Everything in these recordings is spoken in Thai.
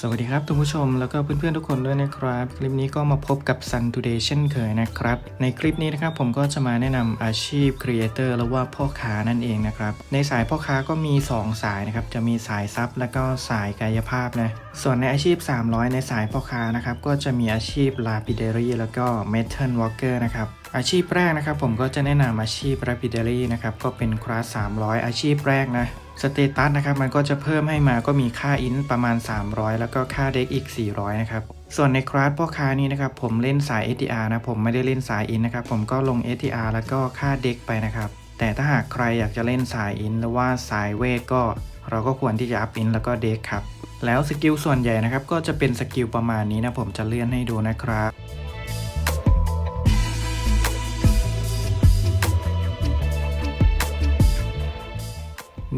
สวัสดีครับทุกผู้ชมแล้วก็เพื่อนๆทุกคนด้วยนะครับ คลิปนี้ก็มาพบกับ Sun Today เช่นเคยนะครับ ในคลิปนี้นะครับผมก็จะมาแนะนำอาชีพครีเอเตอร์หรือว่าพ่อค้านั่นเองนะครับ ในสายพ่อค้าก็มี 2 สายนะครับ จะมีสายซับและก็สายกายภาพนะ ส่วนในอาชีพ 300 ในสายพ่อค้านะครับก็จะมีอาชีพ Lapidary แล้วก็ Metal Worker นะครับอาชีพแรกนะครับผมก็จะแนะนำอาชีพ Lapidary นะครับก็เป็นคลาส300 อาชีพแรกนะ สเตตัสนะครับมันก็จะเพิ่มให้มาก็มีค่าอินประมาณ 300 แล้วก็ค่าเด็กอีก 400 นะครับ ส่วนในคลาสพ่อค้านี้นะครับผมเล่นสาย STR นะผมไม่ได้เล่นสายอินนะครับผมก็ลง STR แล้วก็ค่าเด็กไปนะครับ แต่ถ้าหากใครอยากจะเล่นสายอินหรือว่าสายเวทก็เราก็ควรที่จะอัพอินแล้วก็เด็กครับ แล้วสกิลส่วนใหญ่นะครับก็จะเป็นสกิลประมาณนี้นะผมจะเลื่อนให้ดูนะครับ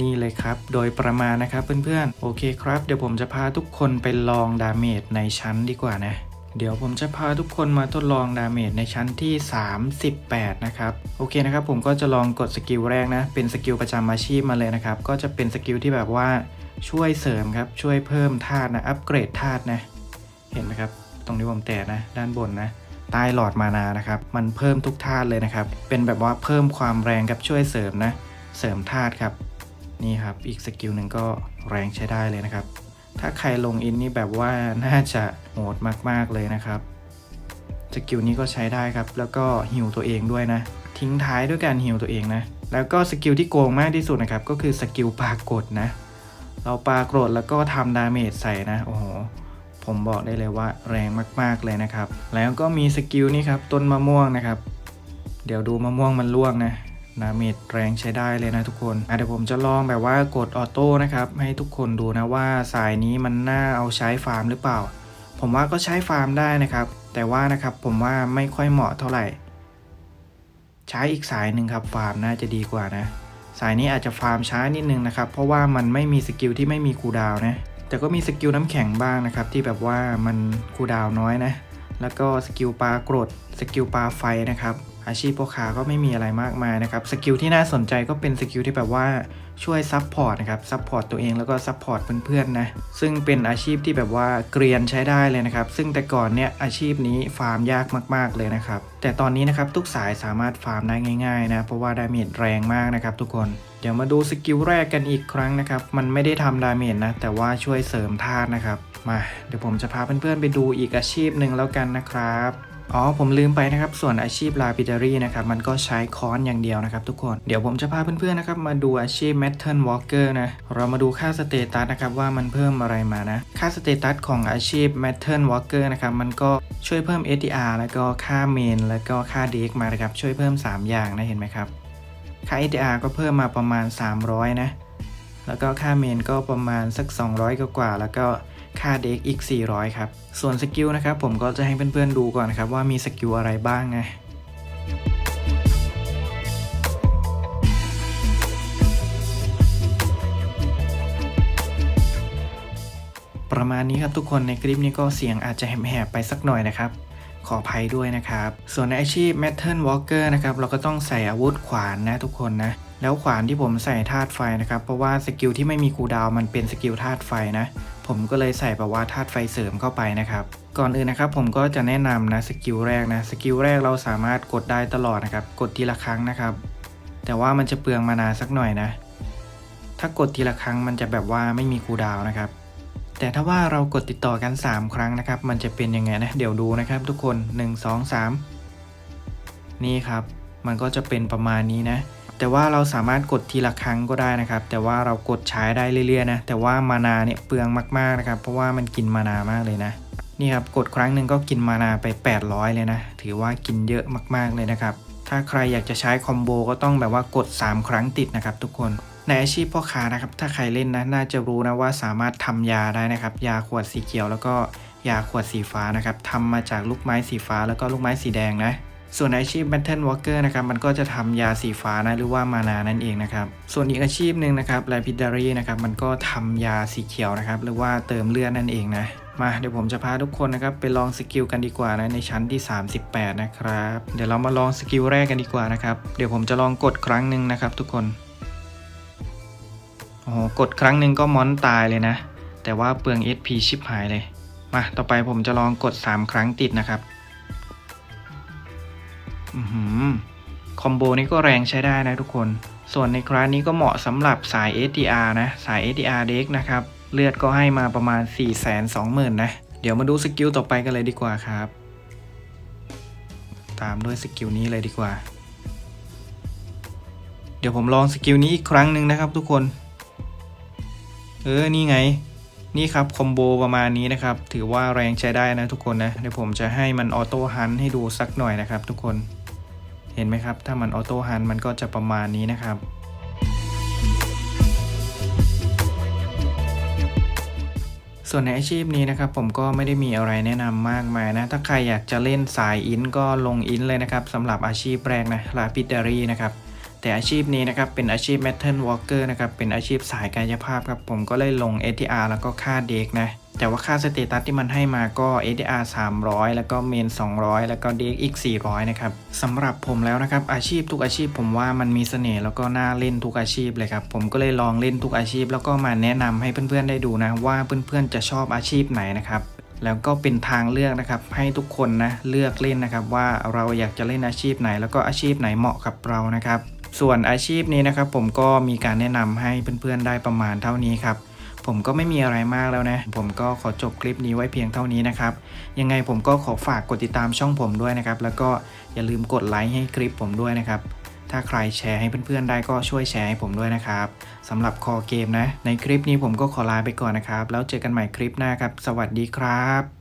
นี่เลยครับ โดยประมาณนะครับเพื่อนๆ โอเคครับ เดี๋ยวผมจะพาทุกคนไปลองดาเมจในชั้นดีกว่านะ เดี๋ยวผมจะพาทุกคนมาทดลองดาเมจในชั้นที่ 38 นะครับ โอเคนะครับ ผมก็จะลองกดสกิลแรกนะ เป็นสกิลประจำอาชีพมาเลยนะครับ ก็จะเป็นสกิลที่แบบว่าช่วยเสริมครับ ช่วยเพิ่มธาตุนะ อัปเกรดธาตุนะ เห็นไหมครับ ตรงนี้ผมแตะนะ ด้านบนนะใต้หลอดมานานะครับ มันเพิ่มทุกธาตุเลยนะครับ เป็นแบบว่าเพิ่มความแรงครับช่วยเสริมนะ เสริมธาตุครับ นี่ครับ อีกสกิลหนึ่งก็แรงใช้ได้เลยนะครับ ถ้าใครลงอินนี่แบบว่าน่าจะโหดมากๆเลยนะครับสกิลนี้ก็ใช้ได้ครับ แล้วก็ฮิวตัวเองด้วยนะ ทิ้งท้ายด้วยการฮิวตัวเองนะ แล้วก็สกิลที่โกงมากที่สุดนะครับ ก็คือสกิลปากฏนะ เราปากฏแล้วก็ทำดาเมจใส่นะ โอ้โห ผมบอกได้เลยว่าแรงมาก ๆเลยนะครับ แล้วก็มีสกิลนี่ครับ ต้นมะม่วงนะครับ เดี๋ยวดูมะม่วงมันล่วงนะ ดาเมจแรงใช้ได้เลยนะทุกคนเดี๋ยวผมจะลองแบบว่ากดออโต้นะครับ ให้ทุกคนดูนะว่าสายนี้มันน่าเอาใช้ฟาร์มหรือเปล่า ผมว่าก็ใช้ฟาร์มได้นะครับ แต่ว่านะครับผมว่าไม่ค่อยเหมาะเท่าไหร่ ใช้อีกสายหนึ่งครับฟาร์มน่าจะดีกว่านะ สายนี้อาจจะฟาร์มช้านิดนึงนะครับ เพราะว่ามันไม่มีสกิลที่ไม่มีคูดาวนะแต่ก็มีสกิลน้ำแข็งบ้างนะครับ ที่แบบว่ามันคูดาวน้อยนะ แล้วก็สกิลปลากรดสกิลปลาไฟนะครับ อาชีพพ่อค้าก็ไม่มีอะไรมากมายนะครับสกิลที่น่าสนใจก็เป็นสกิลที่แบบว่าช่วยซับพอร์ตนะครับซับพอร์ตตัวเองแล้วก็ซับพอร์ตเพื่อนๆนะซึ่งเป็นอาชีพที่แบบว่าเกรียนใช้ได้เลยนะครับ ซึ่งแต่ก่อนเนี่ยอาชีพนี้ฟาร์มยากมากๆเลยนะครับแต่ตอนนี้นะครับทุกสายสามารถฟาร์มได้ง่ายๆนะเพราะว่าดาเมจแรงมากนะครับทุกคนเดี๋ยวมาดูสกิลแรกกันอีกครั้งนะครับ มันไม่ได้ทำดาเมจนะแต่ว่าช่วยเสริมธาตุนะครับ มาเดี๋ยวผมจะพาเพื่อนๆไปดูอีกอาชีพหนึ่งแล้วกันนะครับ อ๋อผมลืมไปนะครับ ส่วนอาชีพลาปิดารีนะครับ มันก็ใช้ค้อนอย่างเดียวนะครับทุกคนเดี๋ยวผมจะพาเพื่อนๆนะครับ มาดูอาชีพ Metal Walker นะ เรามาดูค่าสเตตัสนะครับ ว่ามันเพิ่มอะไรมานะ ค่าสเตตัสของอาชีพ Metal Walker นะครับ มันก็ช่วยเพิ่ม SDR แล้วก็ค่าเมนแล้วก็ค่าเด็กมานะครับ ช่วยเพิ่ม 3 อย่างนะเห็นไหมครับ ค่า SDR ก็เพิ่มมาประมาณ 300 นะ แล้วก็ค่าเมนก็ประมาณสัก 200 กว่าแล้วก็ ค่าเด็กอีก 400 ครับ ส่วนสกิลนะครับผมก็จะให้เพื่อนๆดูก่อนนะครับว่ามีสกิลอะไรบ้างนะประมาณนี้ครับทุกคนในคลิปนี้ก็เสียงอาจจะแหบๆไปสักหน่อยนะครับ ขออภัยด้วยนะครับ ส่วนในอาชีพ Metal Walker นะครับเราก็ต้องใส่อาวุธขวานนะทุกคนนะ แล้วขวานที่ผมใส่ธาตุไฟนะครับ เพราะว่าสกิลที่ไม่มีคูดาวมันเป็นสกิลธาตุไฟนะ ผมก็เลยใส่แบบว่าธาตุไฟเสริมเข้าไปนะครับ ก่อนอื่นนะครับผมก็จะแนะนำนะสกิลแรกนะสกิลแรกเราสามารถกดได้ตลอดนะครับ กดทีละครั้งนะครับ แต่ว่ามันจะเปลืองมานาสักหน่อยนะ ถ้ากดทีละครั้งมันจะแบบว่าไม่มีคูดาวน์นะครับ แต่ถ้าว่าเรากดติดต่อกัน 3 ครั้งนะครับ มันจะเป็นยังไงนะเดี๋ยวดูนะครับ ทุกคน 1 2 3 นี่ครับ มันก็จะเป็นประมาณนี้นะ แต่ว่าเราสามารถกดทีละครั้งก็ได้นะครับ แต่ว่าเรากดใช้ได้เรื่อยๆนะแต่ว่ามานาเนี่ยเปลืองมากๆนะครับ เพราะว่ามันกินมานามากเลยนะนี่ครับกดครั้งหนึ่งก็กินมานาไป 800 เลยนะ ถือว่ากินเยอะมากๆเลยนะครับ ถ้าใครอยากจะใช้คอมโบก็ต้องแบบว่ากด 3 ครั้งติดนะครับทุกคนในอาชีพพ่อค้านะครับ ถ้าใครเล่นนะน่าจะรู้นะว่าสามารถทำยาได้นะครับ ยาขวดสีเขียวแล้วก็ยาขวดสีฟ้านะครับทำมาจากลูกไม้สีฟ้าแล้วก็ลูกไม้สีแดงนะ ส่วนอาชีพ Battle Walker นะครับมันก็จะทำยาสีฟ้านะหรือว่ามานานั่นเองนะครับส่วนอีกอาชีพหนึ่งนะครับ Lapidary นะครับมันก็ทำยาสีเขียวนะครับหรือว่าเติมเลือดนั่นเองนะมาเดี๋ยวผมจะพาทุกคนนะครับไปลองสกิลกันดีกว่านะในชั้นที่ 38 นะครับ เดี๋ยวเรามาลองสกิลแรกกันดีกว่านะครับเดี๋ยวผมจะลองกดครั้งหนึ่งนะครับ ทุกคนโอ้โหกดครั้งหนึ่งก็มอนตายเลยนะ แต่ว่าเปลือง SP ชิบหายเลย มาต่อไปผมจะลองกด 3 ครั้งติดนะครับ คอมโบนี้ก็แรงใช้ได้นะทุกคน ส่วนในคลาสนี้ก็เหมาะสำหรับสาย SDR นะ สาย SDR เด็กนะครับ เลือดก็ให้มาประมาณ 4 2 0 0 0 0 นะ เดี๋ยวมาดูสกิลต่อไปกันเลยดีกว่าครับ ตามด้วยสกิลนี้เลยดีกว่า เดี๋ยวผมลองสกิลนี้อีกครั้งหนึ่งนะครับทุกคน เออ นี่ไง นี่ครับคอมโบประมาณนี้นะครับ ถือว่าแรงใช้ได้นะทุกคนนะ เดี๋ยวผมจะให้มันออโต้ฮันให้ดูสักหน่อยนะครับทุกคน เห็นไหมครับ ถ้ามันออโต้ฮันมันก็จะประมาณนี้นะครับ ส่วนในอาชีพนี้นะครับ ผมก็ไม่ได้มีอะไรแนะนำมากมายนะ ถ้าใครอยากจะเล่นสายอินก็ลงอินเลยนะครับสำหรับอาชีพแรกนะลาปิดารีนะครับแต่อาชีพนี้นะครับเป็นอาชีพ Metal Walker นะครับเป็นอาชีพสายกายภาพครับผมก็เลยลง ATR แล้วก็ค่าเด็กนะ แต่ว่าค่าสเตตัสที่มันให้มาก็ ATR 300 แล้วก็เมน 200 แล้วก็เด็กอีก400 นะครับสำหรับผมแล้วนะครับ อาชีพทุกอาชีพผมว่ามันมีเสน่ห์แล้วก็น่าเล่นทุกอาชีพเลยครับ ผมก็เลยลองเล่นทุกอาชีพ แล้วก็มาแนะนำให้เพื่อนๆได้ดูนะว่าเพื่อนๆจะชอบอาชีพไหนนะครับแล้วก็เป็นทางเลือกนะครับ ให้ทุกคนนะเลือกเล่นนะครับ ว่าเราอยากจะเล่นอาชีพไหน แล้วก็อาชีพไหนเหมาะกับเรานะครับ ส่วนอาชีพนี้นะครับ ผมก็มีการแนะนำให้เพื่อนๆได้ประมาณเท่านี้ครับ ผมก็ไม่มีอะไรมากแล้วนะ ผมก็ขอจบคลิปนี้ไว้เพียงเท่านี้นะครับ ยังไงผมก็ขอฝากกดติดตามช่องผมด้วยนะครับ แล้วก็อย่าลืมกดไลค์ให้คลิปผมด้วยนะครับ ถ้าใครแชร์ให้เพื่อนๆได้ก็ช่วยแชร์ให้ผมด้วยนะครับสำหรับคอเกมนะ ในคลิปนี้ผมก็ขอลาไปก่อนนะครับ แล้วเจอกันใหม่คลิปหน้าครับ สวัสดีครับ